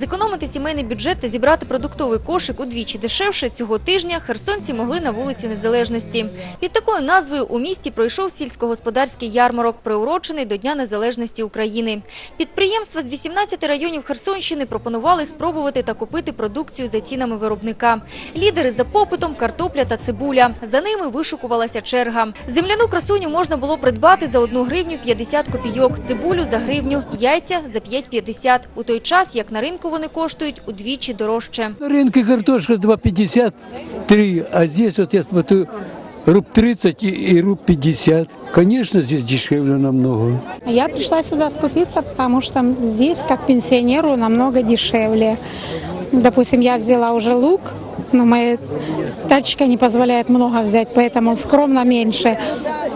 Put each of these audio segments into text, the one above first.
Зекономити сімейний бюджет та зібрати продуктовий кошик удвічі дешевше цього тижня херсонці могли на вулиці Незалежності. Під такою назвою у місті пройшов сільськогосподарський ярмарок, приурочений до Дня Незалежності України. Підприємства з 18 районів Херсонщини пропонували спробувати та купити продукцію за цінами виробника. Лідери за попитом – картопля та цибуля. За ними вишукувалася черга. Земляну красуню можна було придбати за 1 гривню 50 копійок, цибулю за гривню, яйця за 5,50. У той час, як на ринку вони коштують удвічі дорожче. На рынке картошка 2,53, а здесь вот я смотрю руб 30 и, и руб 50. Конечно, здесь дешевле намного. Я пришла сюда скупиться, потому что здесь, как пенсионеру, намного дешевле. Допустим, я взяла уже лук, но моя тачка не позволяет много взять, поэтому скромно меньше.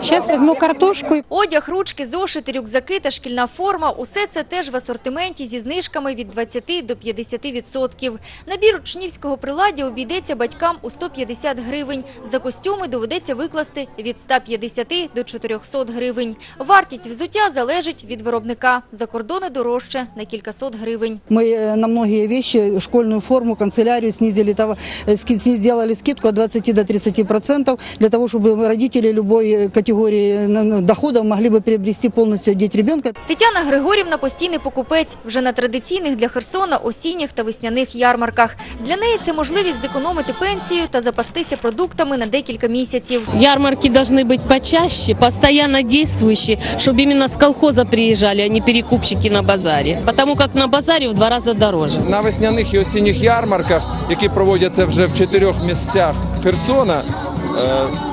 Сейчас возьму картошку и Одяг, ручки, зошити, рюкзаки та шкільна форма – усе це теж в асортименті зі знижками від 20 до 50%. Набір учнівського приладдя обійдеться батькам у 150 гривень. За костюми доведеться викласти від 150 до 400 гривень. Вартість взуття залежить від виробника. За кордони дорожче на кількасот гривень. Мы э, на многие вещи, школьную форму, канцелярию снизили, того- э, ски- ски- сделали скидку от 20 до 30 процентов для того, чтобы родители любой э, категории э, на- на доходов могли бы приобрести полностью одеть ребенка. Тетяна Григорівна – постійний покупець вже на традиційних для Херсона осінніх та весняних ярмарках. Для неї це можливість зекономити пенсію та запастися продуктами на декілька місяців. Ярмарки должны быть почаще, постоянно действующие, чтобы именно с колхоза приезжали, а не перекупщики на базаре. Потому как на базаре в два раза дороже. На весняних і осінніх ярмарках, які проводяться вже в чотирьох місцях Херсона, е,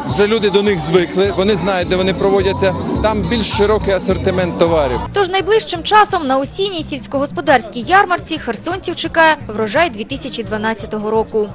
вже люди до них звикли, вони знають, де вони проводяться. Там більш широкий асортимент товарів. Тож найближчим часом на осінній сільськогосподарській ярмарці херсонців чекає врожай 2012 року.